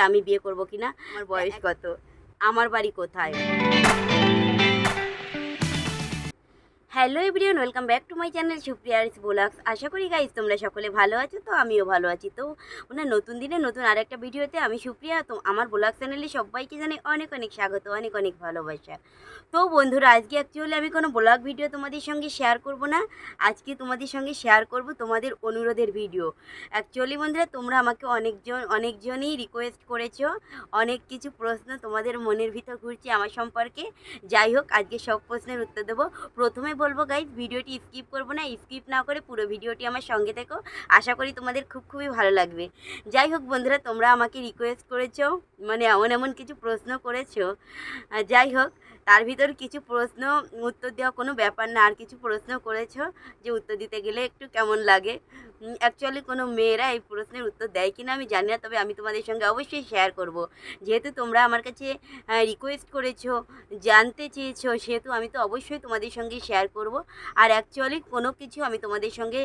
আমি বিয়ে করব কিনা? আমার বয়স কত? আমার বাড়ি কোথায়? Hello everyone welcome back to my channel Supriya's vlogs আশা করি গাইজ তোমরা সকলে ভালো আছো, তো আমিও ভালো আছি। তো ওনার নতুন দিনে নতুন আরেকটা ভিডিওতে আমি সুপ্রিয়া, তো আমার ব্লগ চ্যানেলে সবাইকে জানাই অনেক অনেক স্বাগত, অনেক অনেক ভালোবাসা। তো বন্ধুরা, আজকে অ্যাকচুয়ালি আমি কোনো ব্লগ ভিডিও তোমাদের সঙ্গে শেয়ার করব না। আজকে তোমাদের সঙ্গে শেয়ার করব তোমাদের অনুরোধের ভিডিও অ্যাকচুয়ালি বন্ধুরা, তোমরা আমাকে অনেকজন, অনেকজনই রিকোয়েস্ট করেছ। অনেক কিছু প্রশ্ন তোমাদের মনের ভিতর ঘুরছে আমার সম্পর্কে। যাই হোক, আজকে সব প্রশ্নের উত্তর দেবো। প্রথমে বলব গাইজ ভিডিওটি স্কিপ করব না স্কিপ না করে পুরো ভিডিওটি আমার সঙ্গে থেকো। আশা করি তোমাদের খুব খুবই ভালো লাগবে। যাই হোক বন্ধুরা, তোমরা আমাকে রিকোয়েস্ট করেছ মানে এমন এমন কিছু প্রশ্ন করেছ। যাই হোক তার ভিতর কিছু প্রশ্ন, উত্তর দেওয়া কোনো ব্যাপার না। আর কিছু প্রশ্ন করেছ যে উত্তর দিতে গেলে একটু কেমন লাগে? অ্যাকচুয়ালি কোনো মেয়েরা এই প্রশ্নের উত্তর দেয় কিনা আমি জানি না, তবে আমি তোমাদের সঙ্গে অবশ্যই শেয়ার করব। যেহেতু তোমরা আমার কাছে রিকোয়েস্ট করেছ, জানতে চেয়েছো, সেহেতু আমি তো অবশ্যই তোমাদের সঙ্গে শেয়ার করব। আর অ্যাকচুয়ালি কোনো কিছু আমি তোমাদের সঙ্গে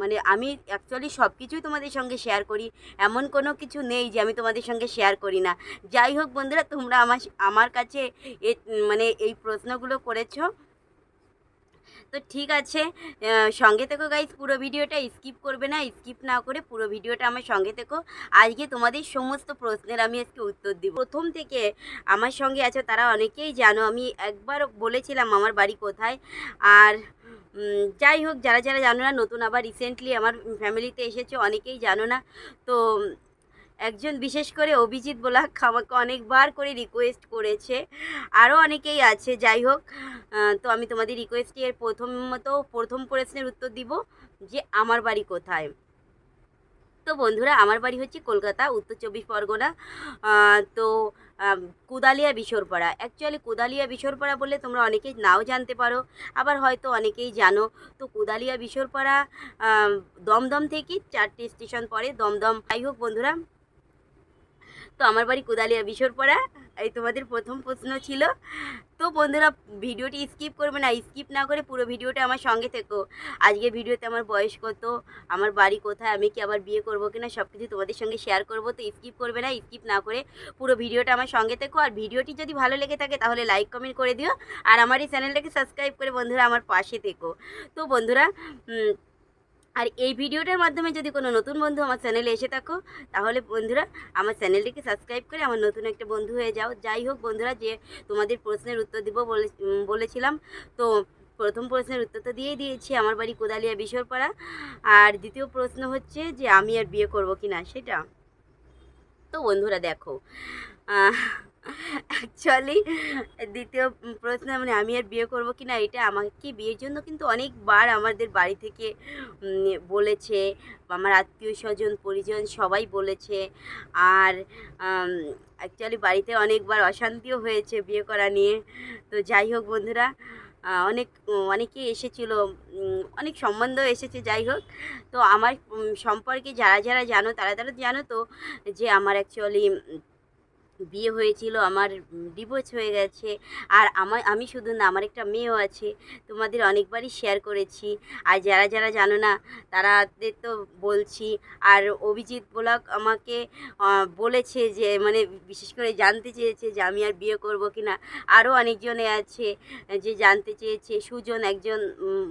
মানে আমি অ্যাকচুয়ালি সব কিছুই তোমাদের সঙ্গে শেয়ার করি। এমন কোনো কিছু নেই যে আমি তোমাদের সঙ্গে শেয়ার করি না। যাই হোক বন্ধুরা, তোমরা আমার আমার কাছে এ মানে এই প্রশ্নগুলো করেছ। তো ঠিক আছে সঙ্গে থেকো গাইজ পুরো ভিডিওটা স্কিপ করবে না স্কিপ না করে পুরো ভিডিওটা আমার সঙ্গে থেকো। আজকে তোমাদের সমস্ত প্রশ্নের আমি আজকে উত্তর দিব। প্রথম থেকে আমার সঙ্গে আছে তারা অনেকেই জানো, আমি একবার বলেছিলাম আমার বাড়ি কোথায়। আর যাই হোক, যারা যারা জানো না, নতুন আবার রিসেন্টলি আমার ফ্যামিলিতে এসেছে, অনেকেই জানো না। তো একজন বিশেষ করে অভিজিৎ বোলাক আমাকে অনেকবার করে রিকোয়েস্ট করেছে। আরও অনেকেই আছে, যাই হোক তো আমি তোমাদের রিকোয়েস্টে এর প্রথমত, প্রথম প্রশ্নের উত্তর দিব যে আমার বাড়ি কোথায়? তো বন্ধুরা, আমার বাড়ি হচ্ছে কলকাতা, উত্তর চব্বিশ পরগনা। তো কুদালিয়া, বিশোরপাড়া। অ্যাকচুয়ালি কুদালিয়া, বিশোরপাড়া বললে তোমরা অনেকেই নাও জানতে পারো, আবার হয়তো অনেকেই জানো। তো কুদালিয়া, বিশোরপাড়া দমদম থেকে চারটে স্টেশন পরে দমদম। যাই হোক বন্ধুরা তো আমার বাড়ি কুদালিয়া বিশোরপাড়া। এই তোমাদের প্রথম প্রশ্ন ছিল। তো বন্ধুরা, ভিডিওটি স্কিপ করবে না স্কিপ না করে পুরো ভিডিওটা আমার সঙ্গে থেকো। আজকে ভিডিওতে আমার বয়স কত, আমার বাড়ি কোথায়, আমি কি আবার বিয়ে করব কিনা সব কিছু তোমাদের সঙ্গে শেয়ার করব। তো স্কিপ করবে না স্কিপ না করে পুরো ভিডিওটা আমার সঙ্গে থেকো। আর ভিডিওটি যদি ভালো লেগে থাকে তাহলে লাইক কমেন্ট করে দিও। আর আমার এই চ্যানেলটাকে সাবস্ক্রাইব করে বন্ধুরা আমার পাশে থেকো। তো বন্ধুরা আর এই ভিডিওটার মাধ্যমে যদি কোনো নতুন বন্ধু আমার চ্যানেলে এসে থাকো, তাহলে বন্ধুরা আমার চ্যানেলটিকে সাবস্ক্রাইব করে আমার নতুন একটা বন্ধু হয়ে যাও। যাই হোক বন্ধুরা, যে তোমাদের প্রশ্নের উত্তর দিব বলে বলেছিলাম, তো প্রথম প্রশ্নের উত্তর তো দিয়েই দিয়েছি, আমার বাড়ি কোদালিয়া বিশরপাড়া। আর দ্বিতীয় প্রশ্ন হচ্ছে যে আমি আর বিয়ে করব কি না সেটা? তো বন্ধুরা দেখো অ্যাকচুয়ালি দ্বিতীয় প্রশ্ন মানে আমি আর বিয়ে করব কি না এটা আমাকে বিয়ের জন্য কিন্তু অনেকবার আমাদের বাড়ি থেকে বলেছে, আমার আত্মীয় স্বজন, পরিজন সবাই বলেছে। আর অ্যাকচুয়ালি বাড়িতে অনেকবার অশান্তিও হয়েছে বিয়ে করা নিয়ে। তো যাই হোক বন্ধুরা অনেক, অনেকেই এসেছিল অনেক সম্বন্ধ এসেছে, যাই হোক। তো আমার সম্পর্কে যারা যারা জানো, তারা তারা জানো তো যে আমার অ্যাকচুয়ালি বিয়ে হয়েছিল, আমার ডিভোর্স হয়ে গেছে। আর আমার, আমি শুধু না, আমার একটা মেয়েও আছে, তোমাদের অনেকবারই শেয়ার করেছি। আর যারা যারা জানো না, তারাদের তো বলছি। আর অভিজিৎ ব্লক আমাকে বলেছে যে মানে বিশেষ করে জানতে চেয়েছে যে, আমি আর বিয়ে করব কি না আরও অনেকজনে আছে যে, জানতে চেয়েছে। সুজন একজন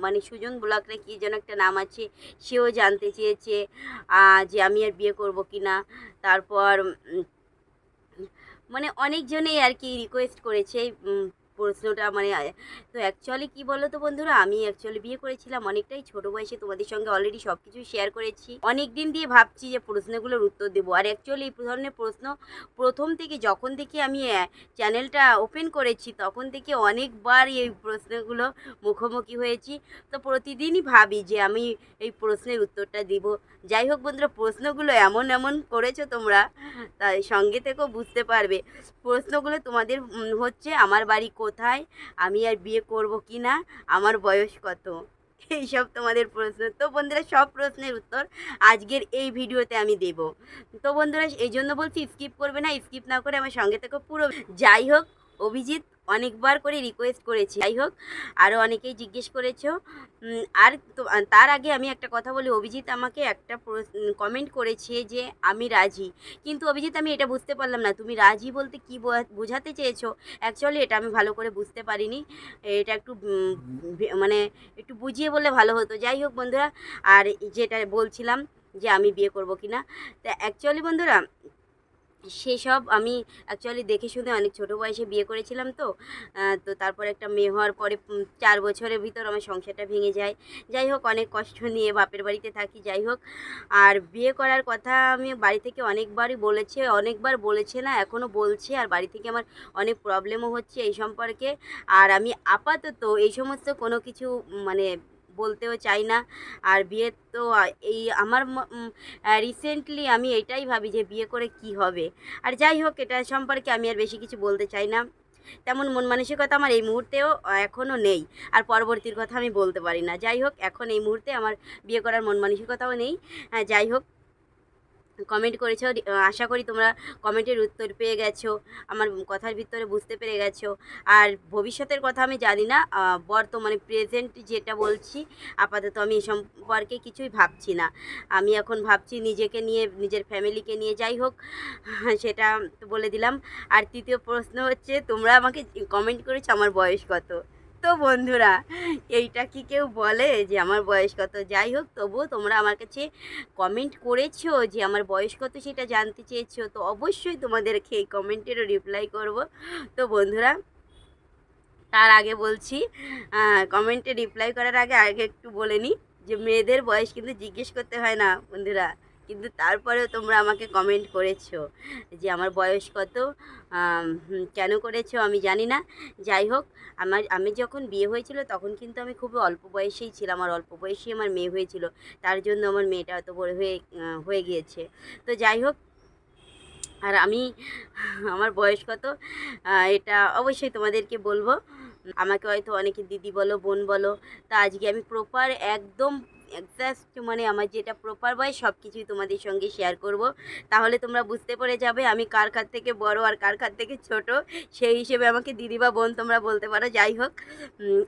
মানে সুজন ব্লক না, কি যেন একটা নাম আছে, সেও জানতে চেয়েছে যে আমি আর বিয়ে করব কি না তারপর মানে অনেকজনেই আর কি রিকোয়েস্ট করেছে প্রশ্নটা মানে তো অ্যাকচুয়ালি কি বলো তো বন্ধুরা? আমি অ্যাকচুয়ালি বিয়ে করেছিলাম অনেকটাই ছোট বয়সে, তোমাদের সঙ্গে অলরেডি সব কিছু শেয়ার করেছি। অনেক দিন দিয়ে ভাবছি যে প্রশ্নগুলোর উত্তর দেবো। আর অ্যাকচুয়ালি এই ধরনের প্রশ্ন প্রথম থেকে যখন থেকে আমি চ্যানেলটা ওপেন করেছি, তখন থেকে অনেকবার এই প্রশ্নগুলো মুখোমুখি হয়েছি। তো প্রতিদিনই ভাবি যে আমি এই প্রশ্নের উত্তরটা দিব। যাই হোক বন্ধুরা, প্রশ্নগুলো এমন এমন করেছ তোমরা, তাই সঙ্গে থেকেও বুঝতে পারবে। প্রশ্নগুলো তোমাদের হচ্ছে আমার বাড়ি কোথায়? আমি আর বিয়ে করব কি না আমার বয়স কত? এইসব তোমাদের প্রশ্ন। তো বন্ধুরা, সব প্রশ্নের উত্তর আজকের এই ভিডিওতে আমি দেব। তো বন্ধুরা, এই জন্য বলছি স্কিপ করবে না স্কিপ না করে আমার সঙ্গে থেকে পুরো। যাই হোক, অভিজিৎ অনেকবার করে রিকোয়েস্ট করেছি। যাই হোক আরও অনেকেই জিজ্ঞেস করেছ। আর তার আগে আমি একটা কথা বলি। অভিজিৎ আমাকে একটা কমেন্ট করেছে যে, আমি রাজি। কিন্তু অভিজিৎ, আমি এটা বুঝতে পারলাম না। তুমি রাজি বলতে কি বোঝাতে চেয়েছো? অ্যাকচুয়ালি এটা আমি ভালো করে বুঝতে পারিনি। এটা একটু মানে একটু বুঝিয়ে বললে ভালো হতো। যাই হোক বন্ধুরা, আর যেটা বলছিলাম যে, আমি বিয়ে করব কি না তা অ্যাকচুয়ালি বন্ধুরা সেসব আমি অ্যাকচুয়ালি দেখে শুনে অনেক ছোটো বয়সে বিয়ে করেছিলাম তো তো তারপর একটা মেয়ে হওয়ার পরে চার বছরের ভিতর আমার সংসারটা ভেঙে যায়। যাই হোক, অনেক কষ্ট নিয়ে বাপের বাড়িতে থাকি, যাই হোক। আর বিয়ে করার কথা আমি বাড়ি থেকে অনেকবারই বলেছে, অনেকবার বলেছে না এখনও বলছে। আর বাড়ি থেকে আমার অনেক প্রবলেমও হচ্ছে এই সম্পর্কে। আর আমি আপাতত এই সমস্ত কোনো কিছু মানে বলতেও চাই না। আর বিয়ে তো এই আমার রিসেন্টলি আমি এটাই ভাবি যে বিয়ে করে কি হবে। আর যাই হোক এটা সম্পর্কে আমি আর বেশি কিছু বলতে চাই না। তেমন মন মানসিকতা আমার এই মুহূর্তেও এখনও নেই। আর পরবর্তীর কথা আমি বলতে পারি না। যাই হোক এখন এই মুহূর্তে আমার বিয়ে করার মন মানসিকতাও নেই। হ্যাঁ, যাই হোক কমেন্ট করেছ আশা করি তোমরা কমেন্টের উত্তর পেয়ে গেছো, আমার কথার ভিতরে বুঝতে পেরে গেছো। আর ভবিষ্যতের কথা আমি জানি না বর্তমানে প্রেজেন্ট যেটা বলছি, আপাতত আমি এ সম্পর্কে কিছুই ভাবছি না। আমি এখন ভাবছি নিজেকে নিয়ে, নিজের ফ্যামিলিকে নিয়ে যাই হোক, সেটা বলে দিলাম। আর তৃতীয় প্রশ্ন হচ্ছে, তোমরা আমাকে কমেন্ট করেছ, আমার বয়স কত? তো বন্ধুরা, এইটা কি কেউ বলে যে আমার বয়স কত? যাই হোক, তবুও তোমরা আমার কাছে কমেন্ট করেছ যে আমার বয়স কত সেটা জানতে চেয়েছো, তো অবশ্যই তোমাদেরকে এই কমেন্টেরও রিপ্লাই করব। তো বন্ধুরা, তার আগে বলছি কমেন্টে রিপ্লাই করার আগে আগে একটু বলে নিই যে মেয়েদের বয়স কিন্তু জিজ্ঞেস করতে হয় না, বন্ধুরা। কিন্তু তারপরেও তোমরা আমাকে কমেন্ট করেছ যে আমার বয়স কত কেন করেছ আমি জানি না। যাই হোক, আমার, আমি যখন বিয়ে হয়েছিল তখন কিন্তু আমি খুব অল্প বয়সেই ছিলাম, আর অল্প বয়সেই আমার মেয়ে হয়েছিল। তার জন্য আমার মেয়েটা অত বড় হয়ে হয়ে গিয়েছে। তো যাই হোক, আর আমি, আমার বয়স কত এটা অবশ্যই তোমাদেরকে বলব। আমাকে হয়তো অনেকে দিদি বলো, বোন বলো, তা আজকে আমি প্রপার একদম এক্সাক্ট মানে আমার যেটা প্রপার বয়স সব কিছুই তোমাদের সঙ্গে শেয়ার করব। তাহলে তোমরা বুঝতে পেরে যাবে আমি কার কার থেকে বড় আর কার কার থেকে ছোট, সেই হিসেবে আমাকে দিদি বা বোন তোমরা বলতে পারো। যাই হোক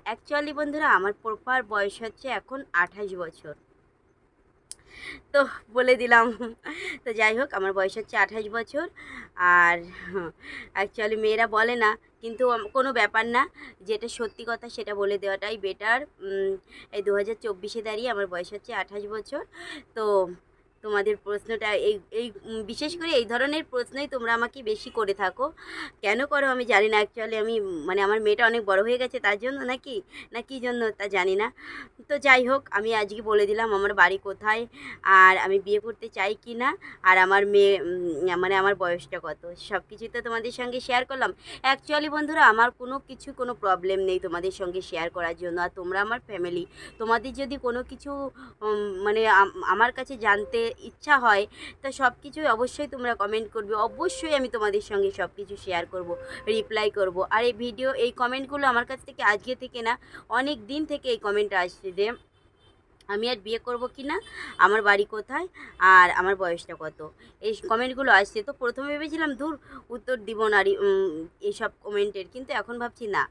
অ্যাকচুয়ালি বন্ধুরা আমার প্রপার বয়স হচ্ছে এখন আঠাশ বছর। তো বলে দিলাম। তো যাই হোক, আমার বয়স হচ্ছে আঠাশ বছর। আর অ্যাকচুয়ালি মেয়েরা বলে না কিন্তু কোনো ব্যাপার না। যেটা সত্যি কথা সেটা বলে দেওয়াটাই বেটার এই দু হাজার চব্বিশে দাঁড়িয়ে আমার বয়স হচ্ছে আঠাশ বছর। তো তোমাদের প্রশ্নটা, এই এই বিশেষ করে এই ধরনের প্রশ্নই তোমরা আমাকে বেশি করে থাকো। কেন করো আমি জানি না অ্যাকচুয়ালি আমি মানে আমার মেয়েটা অনেক বড় হয়ে গেছে, তার জন্য নাকি, না কী জন্য তা জানি না। তো যাই হোক, আমি আজকে বলে দিলাম আমার বাড়ি কোথায়, আর আমি বিয়ে করতে চাই কি না, আর আমার মেয়ে মানে আমার বয়সটা কত। সব কিছুই তো তোমাদের সঙ্গে শেয়ার করলাম। অ্যাকচুয়ালি বন্ধুরা, আমার কোনো কিছু কোনো প্রবলেম নেই তোমাদের সঙ্গে শেয়ার করার জন্য, আর তোমরা আমার ফ্যামিলি তোমাদের যদি কোনো কিছু মানে আমার কাছে জানতে ইচ্ছা হয়, তা সব কিছুই অবশ্যই তোমরা কমেন্ট করবে। অবশ্যই আমি তোমাদের সঙ্গে সব কিছু শেয়ার করব রিপ্লাই করব। আর এই ভিডিও এই কমেন্টগুলো আমার কাছ থেকে আজকে থেকে না, অনেক দিন থেকে এই কমেন্ট আসছে যে আমি আর বিয়ে করব কি না আমার বাড়ি কোথায়? আর আমার বয়সটা কত? এই কমেন্টগুলো আসছে। তো প্রথমে ভেবেছিলাম দূর উত্তর দিব না এইসব কমেন্টের। কিন্তু এখন ভাবছি, না।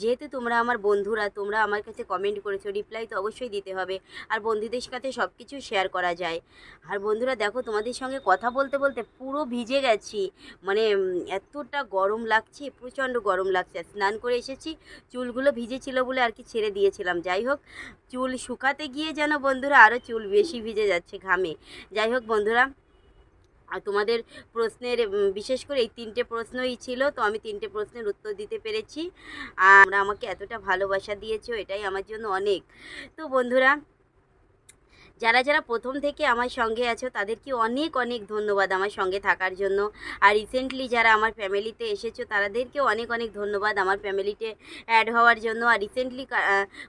যেহেতু তোমরা আমার বন্ধুরা, তোমরা আমার কাছে কমেন্ট করেছ, রিপ্লাই তো অবশ্যই দিতে হবে। আর বন্ধুদের সাথে সব কিছু শেয়ার করা যায়। আর বন্ধুরা, দেখো, তোমাদের সঙ্গে কথা বলতে বলতে পুরো ভিজে গেছি। মানে এতটা গরম লাগছে, প্রচণ্ড গরম লাগছে। স্নান করে এসেছি, চুলগুলো ভিজেছিল বলে আর কি ছেড়ে দিয়েছিলাম। যাই হোক, চুল শুকাতে গিয়ে যেন বন্ধুরা আরও চুল বেশি ভিজে যাচ্ছে ঘামে। যাই হোক বন্ধুরা, আর তোমাদের প্রশ্নের বিশেষ করে এই তিনটে প্রশ্নই ছিল, তো আমি তিনটে প্রশ্নের উত্তর দিতে পেরেছি। আর আমাকে এতটা ভালোবাসা দিয়েছ, এটাই আমার জন্য অনেক। তো বন্ধুরা যারা যারা প্রথম থেকে আমার সঙ্গে আছো, তাদেরকে অনেক অনেক ধন্যবাদ আমার সঙ্গে থাকার জন্য। আর রিসেন্টলি যারা আমার ফ্যামিলিতে এসেছ তাদেরকেও অনেক অনেক ধন্যবাদ আমার ফ্যামিলিতে অ্যাড হওয়ার জন্য। আর রিসেন্টলি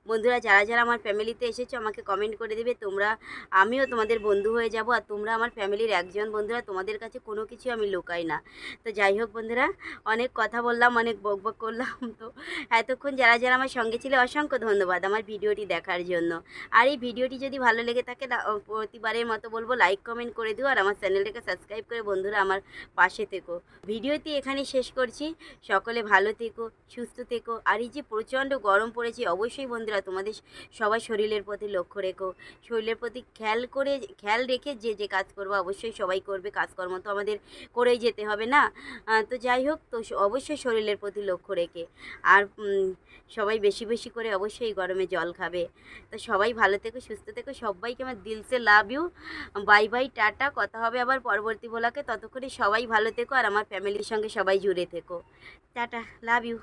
বন্ধুরা যারা যারা আমার ফ্যামিলিতে এসেছ, আমাকে কমেন্ট করে দেবে, তোমরা, আমিও তোমাদের বন্ধু হয়ে যাব। আর তোমরা আমার ফ্যামিলির একজন বন্ধুরা, তোমাদের কাছে কোনো কিছু আমি লুকাই না। তো যাই হোক বন্ধুরা, অনেক কথা বললাম, অনেক বক বক করলাম। তো এতক্ষণ যারা যারা আমার সঙ্গে ছিল, অসংখ্য ধন্যবাদ আমার ভিডিওটি দেখার জন্য। আর এই ভিডিওটি যদি ভালো লেগে থাকে সবাইকে লা- প্রতিবারের মতো বলব লাইক কমেন্ট করে দিও আর আমার চ্যানেলটাকে সাবস্ক্রাইব করে বন্ধুরা আমার পাশে থেকো। ভিডিওটি এখানে শেষ করছি। সকলে ভালো থেকো, সুস্থ থেকো। আর এই যে প্রচণ্ড গরম পড়েছে, অবশ্যই বন্ধুরা তোমাদের সবাই শরীরের প্রতি লক্ষ্য রেখো। শরীরের প্রতি খেয়াল করে, খেয়াল রেখে যে যে কাজ করব অবশ্যই সবাই করবে, কাজকর্ম তো আমাদের করেই যেতে হবে না? তো যাই হোক, তো অবশ্যই শরীরের প্রতি লক্ষ্য রেখে। আর সবাই বেশি বেশি করে অবশ্যই গরমে জল খাবে। তো সবাই ভালো থেকো, সুস্থ থেকো সবাইকে আমার দিলসে love you. Bye bye, tata. কথা হবে আবার পরবর্তী বলাকে ততক্ষণে সবাই ভালো থেকো আর আমার ফ্যামিলির সঙ্গে সবাই জুড়ে থেকো। Tata, love you.